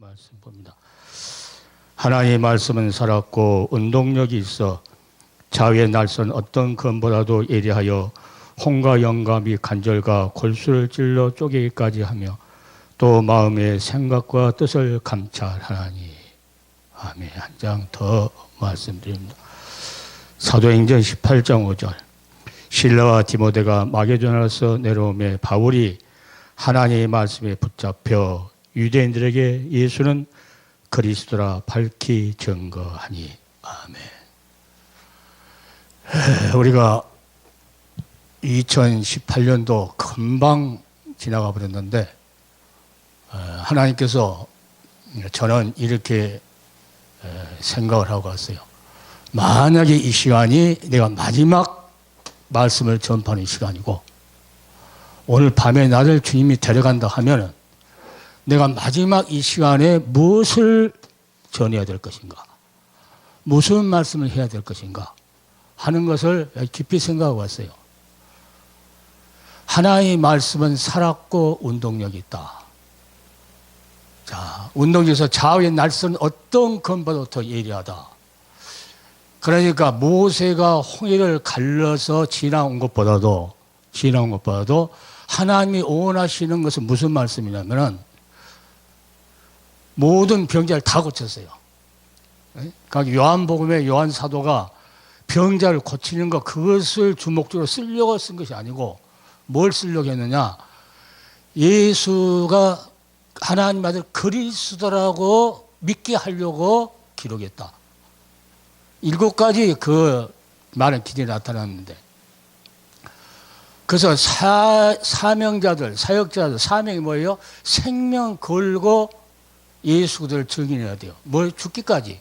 말씀 봅니다. 하나님의 말씀은 살았고 운동력이 있어 자위의 날선 어떤 검보다도 예리하여 홍과 영감이 간절과 골수를 찔러 쪼개기까지 하며 또 마음의 생각과 뜻을 감찰하나니 아멘 한 장 더 말씀드립니다. 사도행전 18장 5절 신라와 디모데가 마게도나에서 내려오매 바울이 하나님의 말씀에 붙잡혀 유대인들에게 예수는 그리스도라 밝히 증거하니 아멘. 에, 우리가 2018년도 금방 지나가 버렸는데 어, 하나님께서 저는 이렇게 에, 생각을 하고 왔어요. 만약에 이 시간이 내가 마지막 말씀을 전파하는 시간이고 오늘 밤에 나를 주님이 데려간다 하면은 내가 마지막 이 시간에 무엇을 전해야 될 것인가? 무슨 말씀을 해야 될 것인가? 하는 것을 깊이 생각하고 왔어요. 하나의 말씀은 살았고 운동력이 있다. 자, 운동에서 좌우의 날선 어떤 건보다 더 예리하다. 그러니까 모세가 홍해를 갈라서 지나온 것보다도 지나온 것보다도 하나님이 원하시는 것은 무슨 말씀이냐면은 모든 병자를 다 고쳤어요. 그러니까 요한복음의 요한 사도가 병자를 고치는 것 그것을 주목적으로 쓰려고 쓴 것이 아니고 뭘 쓰려고 했느냐? 예수가 하나님 아들 그리스도라고 믿게 하려고 기록했다. 일곱 가지 그 많은 기준이 나타났는데 그래서 사, 사명자들, 사역자들, 사명이 뭐예요? 생명 걸고 예수를 증인해야 돼요. 뭐 죽기까지.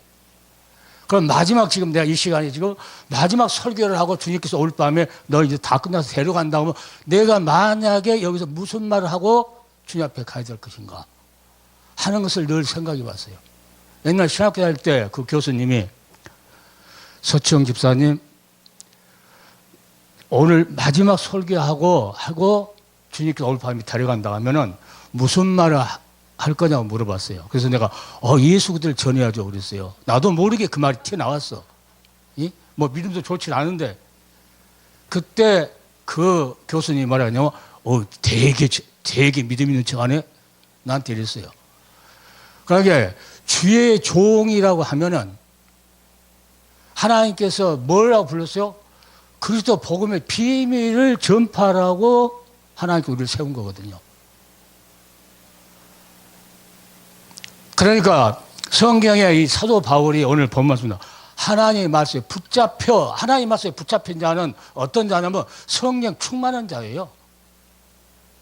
그럼 마지막 지금 내가 이 시간에 지금 마지막 설교를 하고 주님께서 올 밤에 너 이제 다 끝나서 데려간다고 하면 내가 만약에 여기서 무슨 말을 하고 주님 앞에 가야 될 것인가 하는 것을 늘 생각해 봤어요. 옛날 신학교 다닐 때 그 교수님이 서치영 집사님 오늘 마지막 설교하고 하고 주님께서 오늘 밤에 데려간다 하면은 무슨 말을 할 거냐고 물어봤어요. 그래서 내가 어 예수 그들 전해야죠 그랬어요. 나도 모르게 그 말이 튀어나왔어. 이? 뭐 믿음도 좋지 않은데 그때 그 교수님이 말하냐면 어 되게 되게 믿음 있는 척하네 나한테 이랬어요. 그러게 주의 종이라고 하면은 하나님께서 뭐라고 불렀어요? 그리스도 복음의 비밀을 전파라고 하나님께 우리를 세운 거거든요. 그러니까 성경에 이 사도 바울이 오늘 본 말씀입니다. 하나님의 말씀에 붙잡혀, 하나님의 말씀에 붙잡힌 자는 어떤 자냐면 성령 충만한 자예요.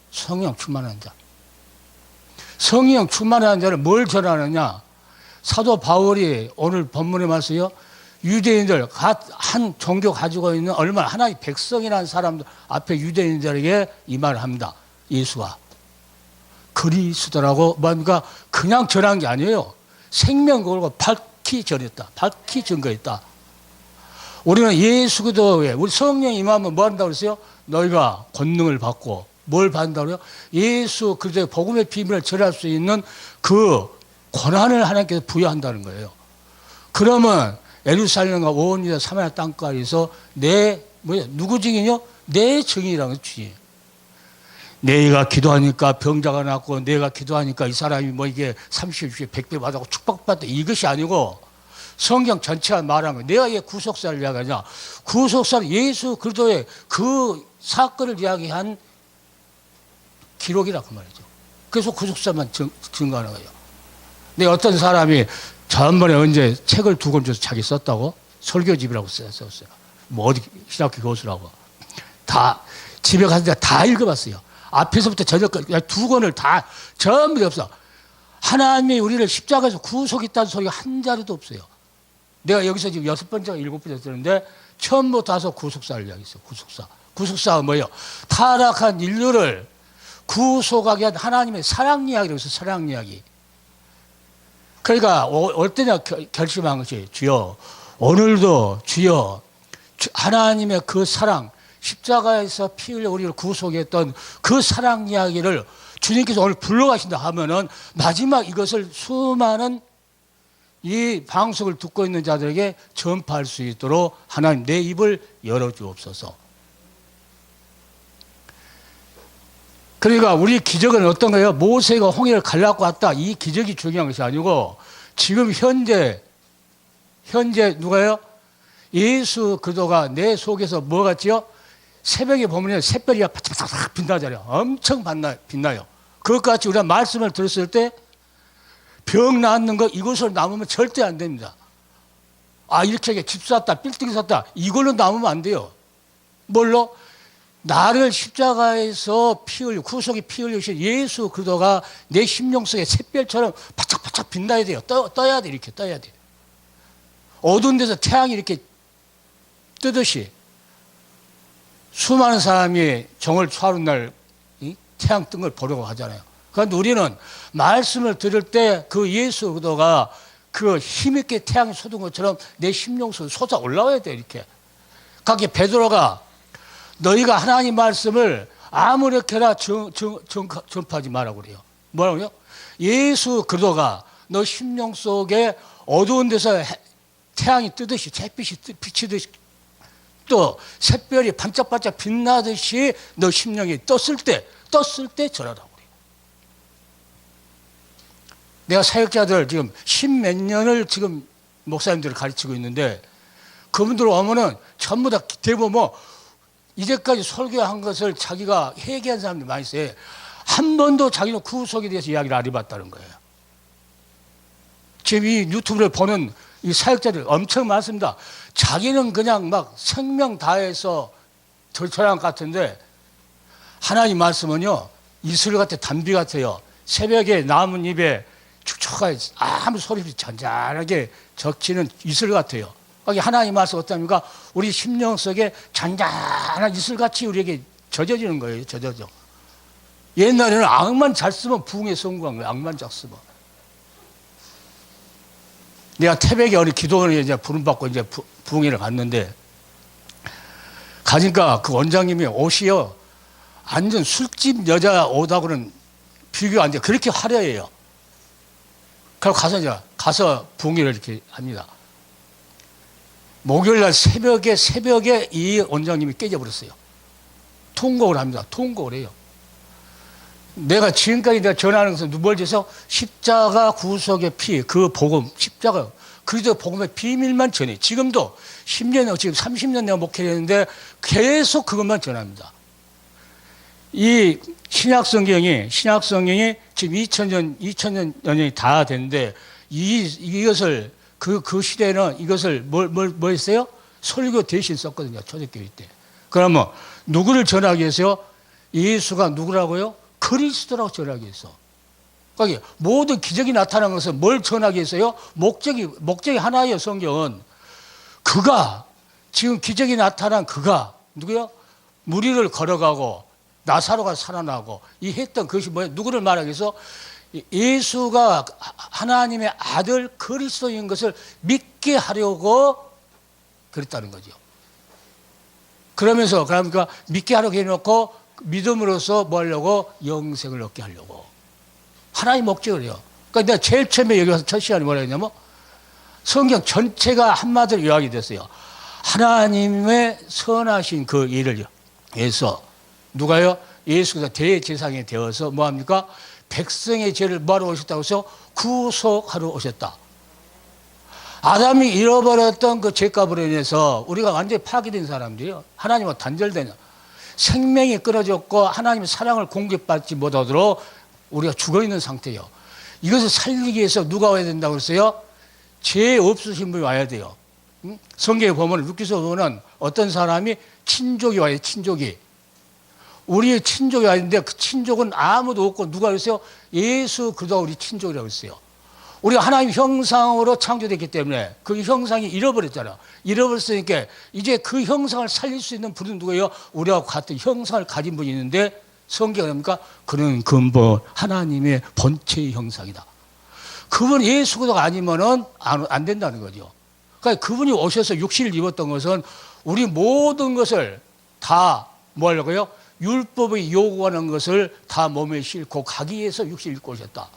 성령 충만한 자. 성령 충만한 자를 뭘 전하느냐? 사도 바울이 오늘 본문의 말씀이요. 유대인들 한 종교 가지고 있는 얼마나 하나의 백성이라는 사람들 앞에 유대인들에게 이 말을 합니다. 예수가 그리스도라고 뭔가 그냥 전한 게 아니에요. 생명 걸고 밝히 전했다. 밝히 증거했다. 우리는 예수 그리스도에 우리 성령 임하면 뭐 한다고 그랬어요? 너희가 권능을 받고 뭘 받는다고요? 예수 그리스도의 복음의 비밀을 전할 수 있는 그 권한을 하나님께서 부여한다는 거예요. 그러면 예루살렘과 온 유다 사마리아 땅까지서 내 뭐야 누구 증인이요? 내 증인이라는 주인. 내가 기도하니까 병자가 낫고 내가 기도하니까 이 사람이 뭐 이게 30배, 100배 받았고 축복받다 이것이 아니고 성경 전체가 말하는 거예요. 내가 왜 구속사를 이야기하냐. 구속사는 예수 그리스도의 그 사건을 이야기한 기록이라 그 말이죠. 그래서 구속사만 증, 증거하는 거예요. 근데 어떤 사람이 전번에 언제 책을 두 권 줘서 자기 썼다고? 설교집이라고 썼어요. 뭐 어디 신학교 교수라고. 다 집에 가서 다 읽어봤어요. 앞에서부터 저녁까지 두 권을 다 전부 다 없어. 하나님이 우리를 십자가에서 구속했다는 소리가 한 자리도 없어요. 내가 여기서 지금 여섯 번째가 일곱 번째 들었는데 처음부터 다서 구속사를 이야기했어요. 구속사. 구속사가 뭐예요? 타락한 인류를 구속하게 한 하나님의 사랑 이야기라고 해서 사랑 이야기. 그러니까 올 때냐 결심한 것이 주여 오늘도 주여 하나님의 그 사랑 십자가에서 피 흘려 우리를 구속했던 그 사랑 이야기를 주님께서 오늘 불러가신다 하면은 마지막 이것을 수많은 이 방송을 듣고 있는 자들에게 전파할 수 있도록 하나님 내 입을 열어주옵소서. 그러니까 우리 기적은 어떤 거예요? 모세가 홍해를 갈라고 왔다. 이 기적이 중요한 것이 아니고 지금 현재 현재 누가요? 예수 그도가 내 속에서 뭐 같지요? 새벽에 보면 새별이가 바짝바짝 빛나잖아요. 엄청 빛나, 빛나요. 그것같이 우리가 말씀을 들었을 때병 낫는 거 이것으로 남으면 절대 안 됩니다. 아 이렇게 집 샀다 빌딩 샀다 이걸로 남으면 안 돼요. 뭘로? 나를 십자가에서 피 흘려 구속이 피 흘리신 예수 그도가 내 심령 속에 샛별처럼 바짝바짝 빛나야 돼요. 떠, 떠야 돼 이렇게 떠야 돼. 어두운 데서 태양이 이렇게 뜨듯이 수많은 사람이 정을 취하는 날 이? 태양 뜬 걸 보려고 하잖아요. 그런데 우리는 말씀을 들을 때 그 예수 그도가 그 힘있게 태양이 솟은 것처럼 내 심령 속에 솟아 올라와야 돼 이렇게. 각기 베드로가 너희가 하나님 말씀을 아무렇게나 전파하지 말라고 그래요. 뭐라고요? 예수 그도가 너 심령 속에 어두운 데서 해- 태양이 뜨듯이 햇빛이 뜨- 비치듯이 또 샛별이 반짝반짝 빛나듯이 너 심령이 떴을 때 떴을 때 전하라고 그래요. 내가 사역자들 지금 십몇 년을 지금 목사님들을 가르치고 있는데 그분들 오면은 전부 다 대부분 뭐 이제까지 설교한 것을 자기가 회개한 사람들이 많이 있어요. 한 번도 자기는 구속에 대해서 이야기를 안 해봤다는 거예요. 지금 이 유튜브를 보는 이 사역자들 엄청 많습니다. 자기는 그냥 막 생명 다해서 절처랑 같은데 하나님 말씀은요 이슬 같아 단비 같아요. 새벽에 나뭇잎에 축축하게 아무 소리 없이 잔잔하게 적치는 이슬 같아요. 거기 하나님 말씀 어떻습니까? 우리 심령 속에 잔잔한 이슬같이 우리에게 젖어지는 거예요. 젖어져. 옛날에는 악만 잘 쓰면 부흥에 성공한 거예요. 악만 잘 쓰면. 내가 태백에 어디 기도원에 이제 부름받고 이제 부- 부흥회를 갔는데 가니까 그 원장님이 옷이요. 완전 술집 여자 옷하고는 비교 안 돼. 그렇게 화려해요. 그리고 가서 이제 가서 부흥회를 이렇게 합니다. 목요일 날 새벽에 새벽에 이 원장님이 깨져버렸어요. 통곡을 합니다. 통곡을 해요. 내가 지금까지 내가 전하는 것은 누벌지에서 십자가 구속의 피, 그 복음, 십자가, 그리스도 복음의 비밀만 전해. 지금도 10년, 지금 30년 내가 목회를 했는데 계속 그것만 전합니다. 이 신약 성경이, 신약 성경이 지금 2000년, 2000년 년이 다 됐는데 이, 이것을 그, 그 시대는 이것을 뭘, 뭘, 뭐 했어요? 설교 대신 썼거든요. 초대교회 때. 그러면 누구를 전하기 위해서요? 예수가 누구라고요? 그리스도라고 전하기 위해서. 거기 모든 기적이 나타난 것은 뭘 전하기 위해서요? 목적이, 목적이 하나예요, 성경은. 그가, 지금 기적이 나타난 그가, 누구요? 무리를 걸어가고, 나사로가 살아나고, 이 했던 그것이 뭐예요? 누구를 말하기 위해서? 예수가 하나님의 아들 그리스도인 것을 믿게 하려고 그랬다는 거죠. 그러면서 그러니까 믿게 하려고 해놓고 믿음으로써 뭐 하려고 영생을 얻게 하려고 하나의 목적을요. 그러니까 내가 제일 처음에 여기 와서 첫 시간에 뭐라 했냐면 성경 전체가 한마디로 요약이 됐어요. 하나님의 선하신 그 일을 위해서 누가요? 예수가 대제사장이 되어서 뭐합니까? 백성의 죄를 뭐하러 오셨다고 해서 구속하러 오셨다. 아담이 잃어버렸던 그 죄값으로 인해서 우리가 완전히 파괴된 사람들이요. 하나님과 단절되냐. 생명이 끊어졌고 하나님의 사랑을 공급받지 못하도록 우리가 죽어 있는 상태예요. 이것을 살리기 위해서 누가 와야 된다고 했어요? 죄 없으신 분이 와야 돼요. 응? 성경에 보면 루키서 보면 어떤 사람이 친족이 와요. 친족이. 우리의 친족이 되는데 그 친족은 아무도 없고 누가 그랬어요? 예수 그도 우리 친족이라고 했어요. 우리가 하나님 형상으로 창조됐기 때문에 그 형상이 잃어버렸잖아. 잃어버렸으니까 이제 그 형상을 살릴 수 있는 분은 누구예요? 우리와 같은 형상을 가진 분이 있는데 성경은 뭡니까? 그는 근본 하나님의 본체의 형상이다. 그분 예수 그도가 아니면은 안, 안 된다는 거죠. 그러니까 그분이 오셔서 육신을 입었던 것은 우리 모든 것을 다 뭐 하려고요? 율법이 요구하는 것을 다 몸에 싣고 가기 위해서 육신을 입고 오셨다.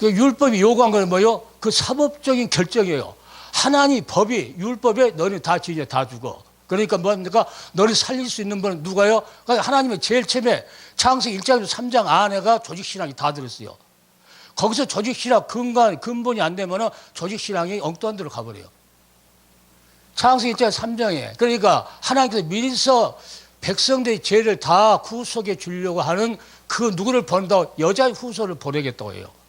그 율법이 요구한 건 뭐요? 그 사법적인 결정이에요. 하나님 법이 율법에 너는 다 지냐 다 죽어. 그러니까 뭡니까? 너를 살릴 수 있는 분은 누가요? 그러니까 하나님의 제일 처음에 창세기 1장 3장 안에가 조직신앙이 다 들었어요. 거기서 조직신앙 근간, 근본이 안 되면은 조직신앙이 엉뚱한 데로 가버려요. 창세기 1장 3장에. 그러니까 하나님께서 미리서 백성들의 죄를 다 구속해 주려고 하는 그 누구를 보낸다고 여자의 후손을 보내겠다고 해요.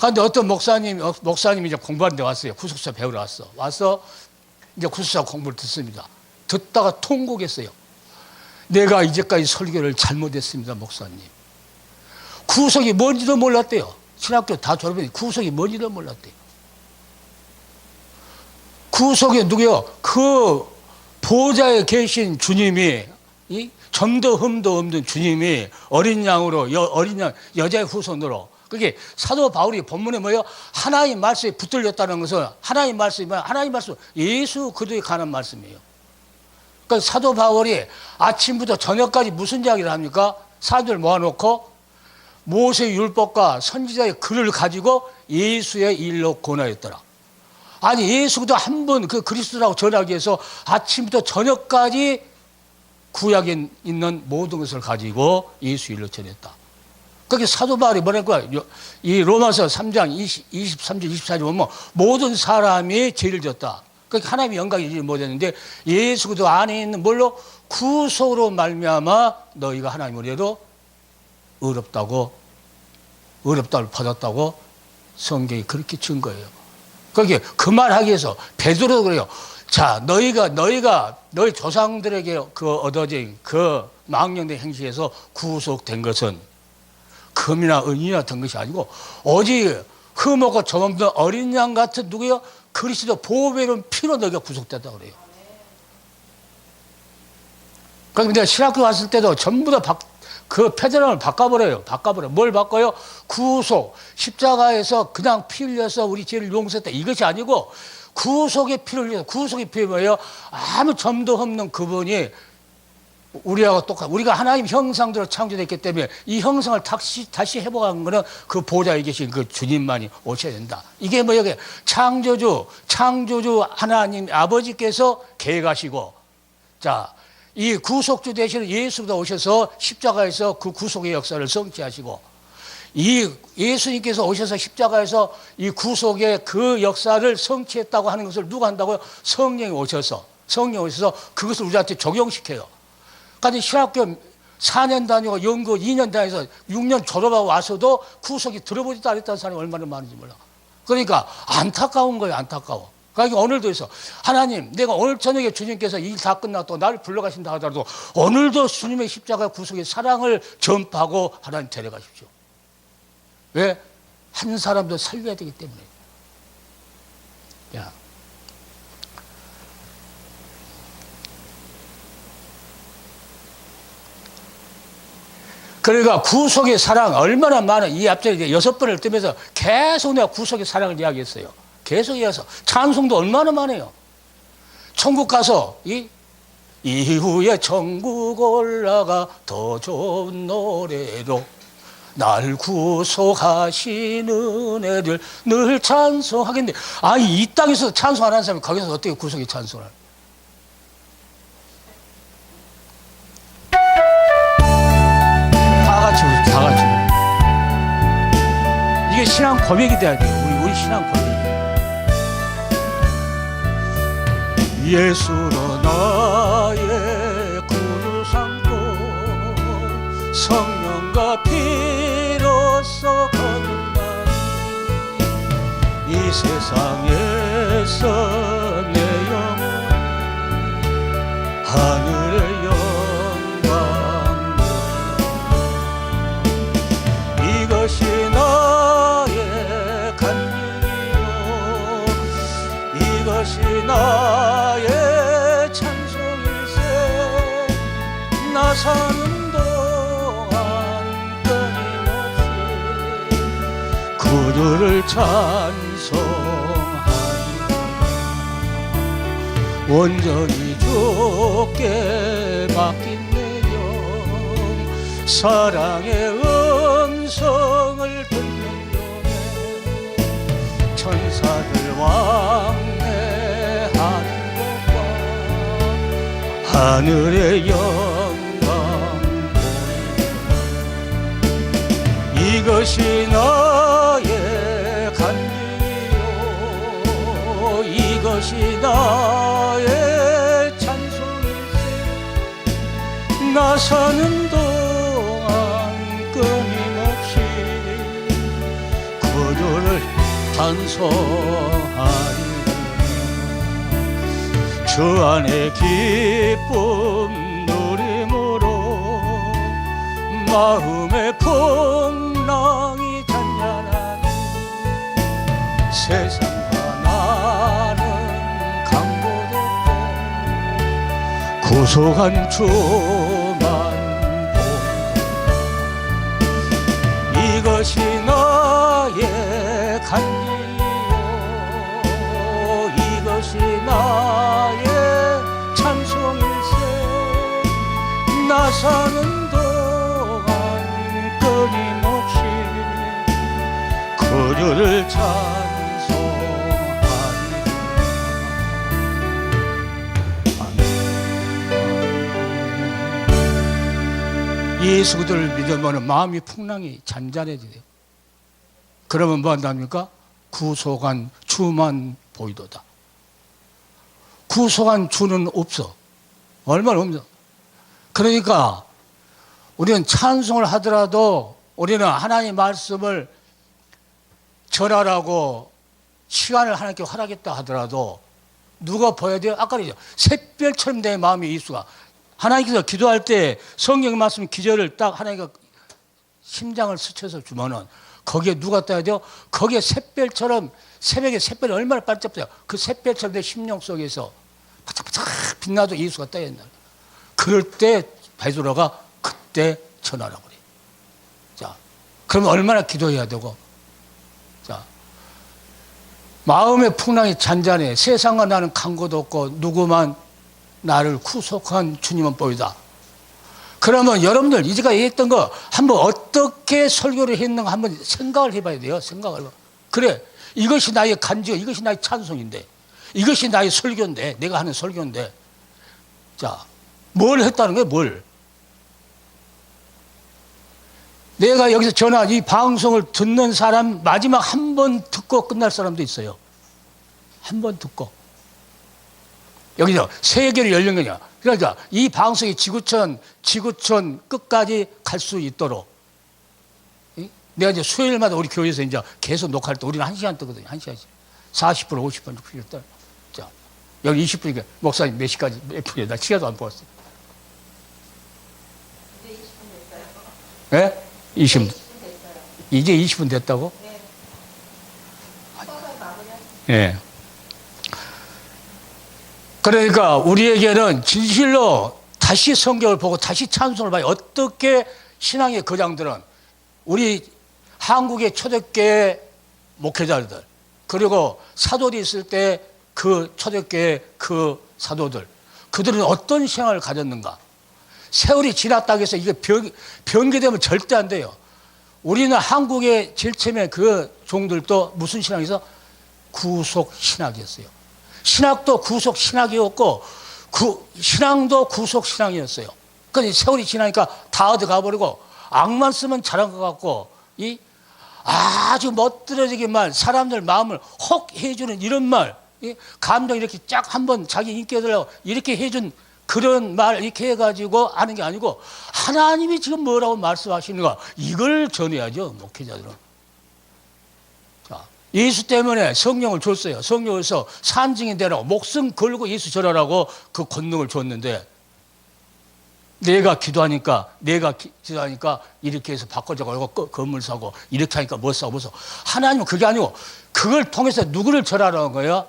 그런데 어떤 목사님, 어, 목사님이 이제 공부하는 데 왔어요. 구속사 배우러 왔어. 와서 이제 구속사 공부를 듣습니다. 듣다가 통곡했어요. 내가 이제까지 설교를 잘못했습니다, 목사님. 구속이 뭔지도 몰랐대요. 신학교 다 졸업했는데 구속이 뭔지도 몰랐대요. 구속이 누구요? 그 보좌에 계신 주님이 이 점도 흠도 없는 주님이 어린 양으로 여, 어린 양 여자의 후손으로 그게 사도 바울이 본문에 뭐요? 하나님 말씀에 붙들렸다는 것은 하나님 말씀이? 하나님 말씀 예수 그도에 관한 말씀이에요. 그러니까 사도 바울이 아침부터 저녁까지 무슨 이야기를 합니까? 사람들 모아놓고 모세 율법과 선지자의 글을 가지고 예수의 일로 권하였더라. 아니 예수도 한 번 그 그리스도라고 전하기 위해서 아침부터 저녁까지 구약에 있는 모든 것을 가지고 예수 일로 전했다. 그게 사도 바울이 뭐랄까 이 로마서 3장 20, 23절 24절 보면 모든 사람이 죄를 졌다. 그러니까 하나님이 영광이 이지 못했는데 예수도 안에 있는 뭘로 구속으로 말미암아 너희가 하나님을 해도 의롭다고 의롭다를 받았다고 성경이 그렇게 증거해요. 거기에 그 말하기 위해서 베드로도 그래요. 자, 너희가 너희가 너희 조상들에게 그 얻어진 그 망령된 행실에서 구속된 것은 금이나 은이나 된 것이 아니고 오직 흠없고 점없는 어린 양 같은 누구요? 그리스도 보배로운 피로 너희가 구속됐다 그래요. 그럼 내가 신학교 왔을 때도 전부 다 그 패드럼을 바꿔버려요. 바꿔버려. 뭘 바꿔요? 구속. 십자가에서 그냥 피 흘려서 우리 죄를 용서했다. 이것이 아니고 구속의 피를 흘려서 구속의 피 뭐예요? 아무 점도 없는 그분이 우리하고 똑같. 우리가 하나님 형상대로 창조됐기 때문에 이 형상을 다시 다시 회복하는 거는 그 보좌에 계신 그 주님만이 오셔야 된다. 이게 뭐예요? 이게 창조주, 창조주 하나님 아버지께서 계획하시고 자. 이 구속주 되시는 예수가 오셔서 십자가에서 그 구속의 역사를 성취하시고 이 예수님께서 오셔서 십자가에서 이 구속의 그 역사를 성취했다고 하는 것을 누가 한다고요? 성령이 오셔서 성령이 오셔서 그것을 우리한테 적용시켜요. 그러니까 신학교 4년 다니고 연구 2년 다녀서 6년 졸업하고 와서도 구속이 들어보지도 않았다는 사람이 얼마나 많은지 몰라. 그러니까 안타까운 거예요, 안타까워. 그러니까 오늘도 있어. 하나님, 내가 오늘 저녁에 주님께서 일 다 끝났고 나를 불러가신다 하더라도 오늘도 주님의 십자가 구속의 사랑을 전파하고 하나님 데려가십시오. 왜? 한 사람도 살려야 되기 때문에. 야. 그러니까 구속의 사랑 얼마나 많아. 이 앞전에 여섯 번을 뜨면서 계속 내가 구속의 사랑을 이야기했어요. 계속 이어서 찬송도 얼마나 많아요. 천국 가서 이 이후에 천국 올라가 더 좋은 노래로 날 구속하시는 애들 늘 찬송하겠네. 아이 땅에서 찬송 안 하는 사람이 거기서 어떻게 구속의 찬송을? 같이 이게 신앙 고백이 돼야 돼요. 우리 우리 신앙 고백. 예수로 나의 구주 삼고 성령과 피로써 거듭나니 이 세상에서 내 영혼 하늘의 영 찬송하리라 온전히 주께 맡긴 사랑의 음성을 듣는 동에 천사들 왕래하는 것과 하늘의 영광. 이것이 나 나의 찬송일세 나 사는 동안 끊임없이 그들을 찬송하리라 주 안에 기쁨 누림으로 마음의 풍랑 주만 보이라 이것이 나의 간이요. 이것이 나의 찬송일세. 나 사는 동안 끊임없이 그들을 찬 예수 그들을 믿으면 마음이 풍랑이 잔잔해져요 그러면 뭐 한답니까? 구속한 주만 보이도다 구속한 주는 없어 얼마나 없어 그러니까 우리는 찬송을 하더라도 우리는 하나님 말씀을 절하라고 시간을 하나님께 허락했다 하더라도 누가 보여야 돼요? 아까 그랬죠. 샛별처럼 내 마음이 예수가 하나님께서 기도할 때 성경 말씀 기절을 딱 하나님께 심장을 스쳐서 주면은 거기에 누가 떠야 돼요? 거기에 샛별처럼 새벽에 샛별이 얼마나 반짝반짝 그 샛별처럼 내 심령 속에서 바짝바짝 빛나도 예수가 떠야 된다. 그럴 때 베드로가 그때 전하라고 그래. 자, 그러면 얼마나 기도해야 되고, 자, 마음의 풍랑이 잔잔해. 세상과 나는 간것도 없고 누구만 나를 구속한 주님은 보이다. 그러면 여러분들 이제가 얘기했던 거 한번 어떻게 설교를 했는가 한번 생각을 해봐야 돼요. 생각을. 그래, 이것이 나의 간지요. 이것이 나의 찬송인데, 이것이 나의 설교인데, 내가 하는 설교인데, 자, 뭘 했다는 거예요, 뭘? 내가 여기서 전화, 이 방송을 듣는 사람 마지막 한 번 듣고 끝날 사람도 있어요. 한 번 듣고. 여기서 세계를 열린 거냐. 그러니까 이 방송이 지구촌, 지구촌 끝까지 갈 수 있도록. 이? 내가 이제 수요일마다 우리 교회에서 이제 계속 녹화할 때 우리는 한 시간 뜨거든요. 한 시간씩. 40분, 50분, 60분 떠. 자, 여기 20분이니까 목사님 몇 시까지, 몇 분이야. 나 시간도 안 보았어. 예? 20분. 이제 20분 됐다고? 예. 그러니까 우리에게는 진실로 다시 성경을 보고 다시 찬송을 봐요. 어떻게 신앙의 거장들은 우리 한국의 초대교회 목회자들 그리고 사도들이 있을 때 그 초대교회 그 사도들 그들은 어떤 신앙을 가졌는가? 세월이 지났다고 해서 이게 변, 변개되면 절대 안 돼요. 우리는 한국의 처음에 그 종들도 무슨 신앙이서 구속 신학이었어요. 신학도 구속 신학이었고 그 신앙도 구속 신앙이었어요. 그러니 세월이 지나니까 다 어디 가버리고 악만 쓰면 잘한 것 같고 이 아주 멋들어지게 말 사람들 마음을 혹 해주는 이런 말이 감정 이렇게 쫙 한번 자기 인기 얻으려고 이렇게 해준 그런 말 이렇게 해가지고 하는 게 아니고 하나님이 지금 뭐라고 말씀하시는가 이걸 전해야죠 목회자들은 자 예수 때문에 성령을 줬어요. 성령에서 산증이 되라고 목숨 걸고 예수 절하라고 그 권능을 줬는데 내가 기도하니까 내가 기- 기도하니까 이렇게 해서 바꿔줘가지고 건물 사고 이렇게 하니까 뭐 사고 뭐 사고. 하나님은 그게 아니고 그걸 통해서 누구를 절하라는 거예요?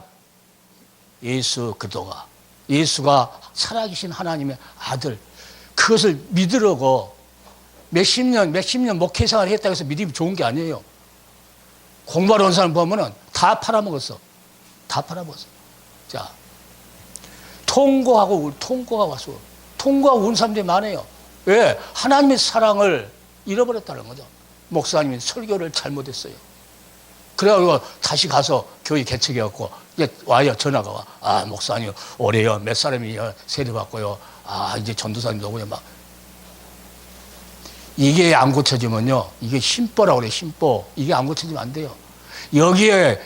예수 그도가. 예수가 살아계신 하나님의 아들. 그것을 믿으려고 몇십 년 몇십 년 목회 생활을 했다고 해서 믿음이 좋은 게 아니에요 공부하러 온 사람 보면은 다 팔아먹었어 다 팔아먹었어 자 통고하고 울- 통고가 왔어 통고하고 온 사람들이 많아요 왜? 하나님의 사랑을 잃어버렸다는 거죠. 목사님이 설교를 잘못했어요. 그래가지고 다시 가서 교회 개척해갖고 이제 와요 전화가 와. 아 목사님 올해요 몇 사람이 세례 받고요. 아 이제 전도사님도 오고요 막 이게 안 고쳐지면요 이게 심보라고 그래 심보 이게 안 고쳐지면 안 돼요. 여기에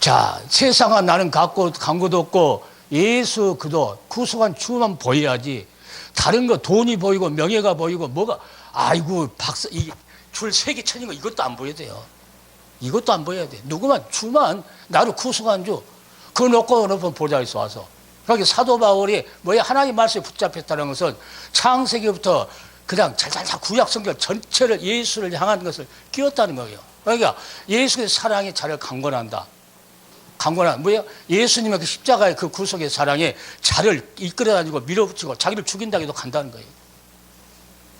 자 세상은 나는 갖고 광고도 없고 예수 그도 구속한 주만 보여야지 다른 거 돈이 보이고 명예가 보이고 뭐가 아이고 박사 이줄 세개 쳐진 거 이것도 안 보여야 돼요. 이것도 안 보여야 돼. 누구만 주만 나를 구속한 주 그거 놓고 높은 보좌에서 와서 그러니까 사도 바울이 뭐야 하나님 말씀에 붙잡혔다는 것은 창세기부터 그냥 잘잘잘 구약 성경 전체를 예수를 향한 것을 끼웠다는 거예요. 그러니까 예수의 사랑이 자를 강권한다. 강권한 뭐야? 예수님의 그 십자가의 그 구속의 사랑에 자를 이끌어다니고 밀어붙이고 자기를 죽인다 해도 간다는 거예요.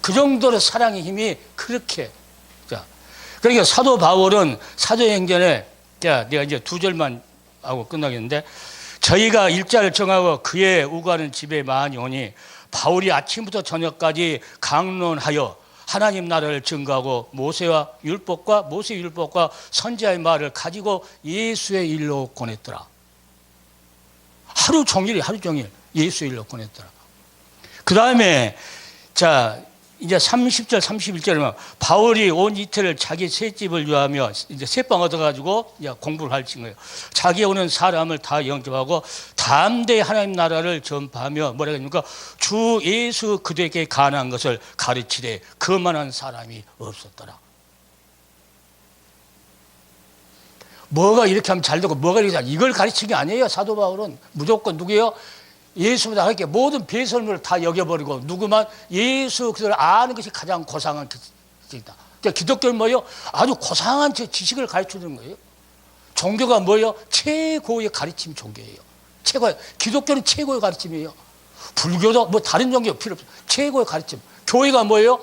그 정도로 사랑의 힘이 그렇게 자 그러니까 사도 바울은 사도행전에 자 내가 이제 두 절만 하고 끝나겠는데 저희가 일자를 정하고 그의 우가는 집에 많이 오니 바울이 아침부터 저녁까지 강론하여 하나님 나라를 증거하고 모세와 율법과 모세 율법과 선지자의 말을 가지고 예수의 일로 권했더라. 하루 종일 하루 종일 예수의 일로 권했더라. 그 다음에 자 이제 30절 31절에 바울이 온 이틀을 자기 셋집을 유하며 이제 셋방 얻어가지고 이제 공부를 할친 거예요. 자기 오는 사람을 다 영접하고 담대 하나님 나라를 전파하며 뭐라 그러니까 주 예수 그들에게 가능한 것을 가르치되 그만한 사람이 없었더라. 뭐가 이렇게 하면 잘 되고 뭐가 이렇게 잘 이걸 가르친 게 아니에요. 사도 바울은 무조건 누구예요? 예수보다 이렇게 모든 배설물을 다 여겨버리고 누구만 예수 그를 아는 것이 가장 고상한 것이다. 그러니까 기독교는 뭐예요? 아주 고상한 지식을 가르쳐주는 거예요. 종교가 뭐예요? 최고의 가르침 종교예요. 최고 기독교는 최고의 가르침이에요. 불교도 뭐 다른 종교 필요 없어요. 최고의 가르침. 교회가 뭐예요?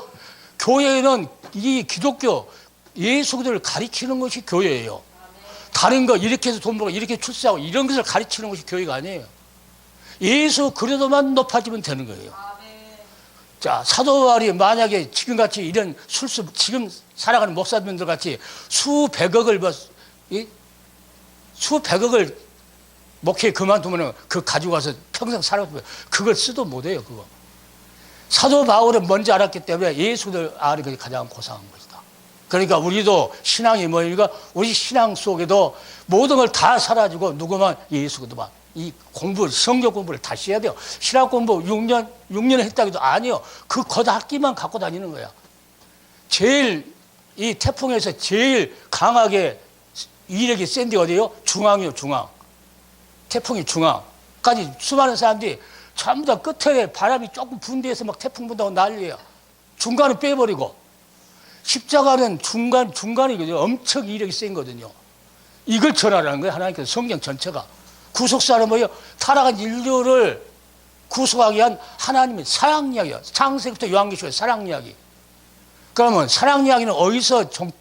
교회는 이 기독교 예수 그들을 가르치는 것이 교회예요. 다른 거 이렇게 해서 돈 벌고 이렇게 출세하고 이런 것을 가르치는 것이 교회가 아니에요. 예수 그래도만 높아지면 되는 거예요. 자, 사도 바울이 만약에 지금같이 이런 술수, 지금 살아가는 목사님들 같이 수백억을? 수백억을 목회 그만두면 그 가지고 와서 평생 살아보면 그걸 쓰도 못해요, 그거. 사도 바울은 뭔지 알았기 때문에 예수를 아는 것이 가장 고상한 것이다. 그러니까 우리도 신앙이 뭐니까 우리 신앙 속에도 모든 걸 다 사라지고 누구만 예수 그도만 이 공부, 성경 공부를 다시 해야 돼요. 신학 공부 6년, 6년 했다 해도 아니요. 그 겉학기만 갖고 다니는 거야. 제일, 이 태풍에서 제일 강하게 이력이 센 데 어디예요? 중앙이요, 중앙. 태풍이 중앙까지 수많은 사람들이 전부 다 끝에 바람이 조금 분 데에서 막 태풍 분다고 난리예요. 중간은 빼버리고. 십자가는 중간, 중간이거든요. 엄청 이력이 센 거거든요. 이걸 전하라는 거예요. 하나님께서 성경 전체가. 구속사는 뭐예요? 타락한 인류를 구속하기 위한 하나님의 사랑 이야기야. 창세부터 요한계시의 사랑 이야기. 그러면 사랑 이야기는 어디서 정,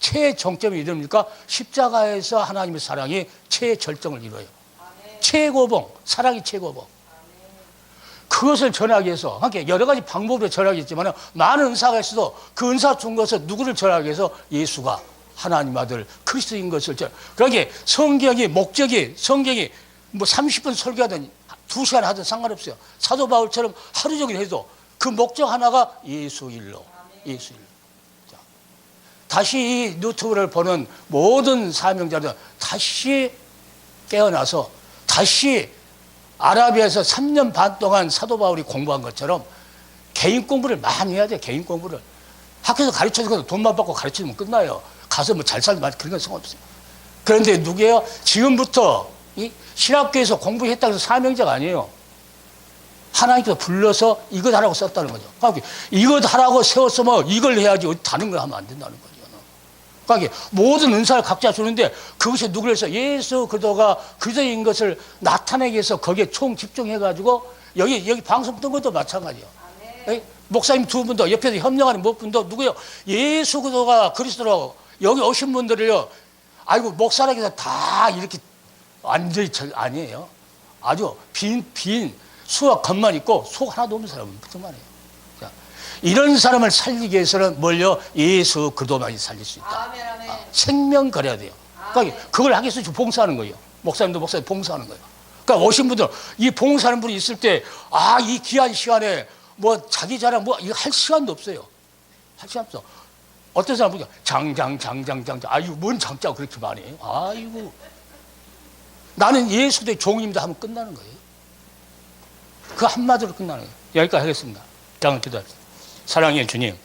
최정점이 이릅니까? 십자가에서 하나님의 사랑이 최절정을 이루어요. 최고봉, 사랑이 최고봉. 그것을 전하기 위해서, 함께 여러 가지 방법으로 전하겠지만 많은 은사가 있어도 그 은사 준 것을 누구를 전하기 위해서 예수가 하나님 아들 그리스도인 것을 저 그러게 성경이 목적이 성경이 뭐 30분 설교하든 2시간 하든 상관없어요. 사도 바울처럼 하루 종일 해도 그 목적 하나가 예수 일로. 예수 일로. 자, 다시 이 유튜브를 보는 모든 사명자들 다시 깨어나서 다시 아라비아에서 3년 반 동안 사도 바울이 공부한 것처럼 개인 공부를 많이 해야 돼. 개인 공부를. 학교에서 가르쳐주고 돈만 받고 가르치면 끝나요. 가서 뭐 잘 살고 그런 건 상관없어요. 그런데 누구예요? 지금부터 이 신학교에서 공부했다고 해서 사명자가 아니에요. 하나님께서 불러서 이것 하라고 썼다는 거죠. 그러니까 이것 하라고 세웠으면 이걸 해야지 다른 걸 하면 안 된다는 거죠. 그러니까 모든 은사를 각자 주는데 그것이 누구를 해서 예수 그도가 그도인 것을 나타내기 위해서 거기에 총 집중해 가지고 여기 여기 방송 뜬 것도 마찬가지예요. 에? 목사님 두 분도 옆에서 협력하는 몇 분도 누구요? 예수 그도가 그리스도라고 여기 오신 분들을요, 아이고, 목사라고 해서 다 이렇게 완전히 아니에요. 아주 빈, 빈, 수와 겉만 있고 속 하나도 없는 사람은 말이에요. 자, 이런 사람을 살리기 위해서는 뭘요? 예수 그리스도만이 살릴 수 있다. 아멘 아멘. 생명 걸어야 돼요. 그러니까 그걸 하기 위해서 봉사하는 거예요. 목사님도 목사님 봉사하는 거예요. 그러니까 오신 분들 이 봉사하는 분이 있을 때 아 이 귀한 시간에 뭐 자기 자랑 뭐 이거 할 시간도 없어요. 할 시간 없어. 어떤 사람 보니까 장장 장장 장장 아이고 뭔 장자가 그렇게 많이 해요. 아이고 나는 예수의 종입니다 하면 끝나는 거예요. 그 한마디로 끝나는 거예요. 여기까지 하겠습니다. 장을 기도합시다. 사랑의 주님.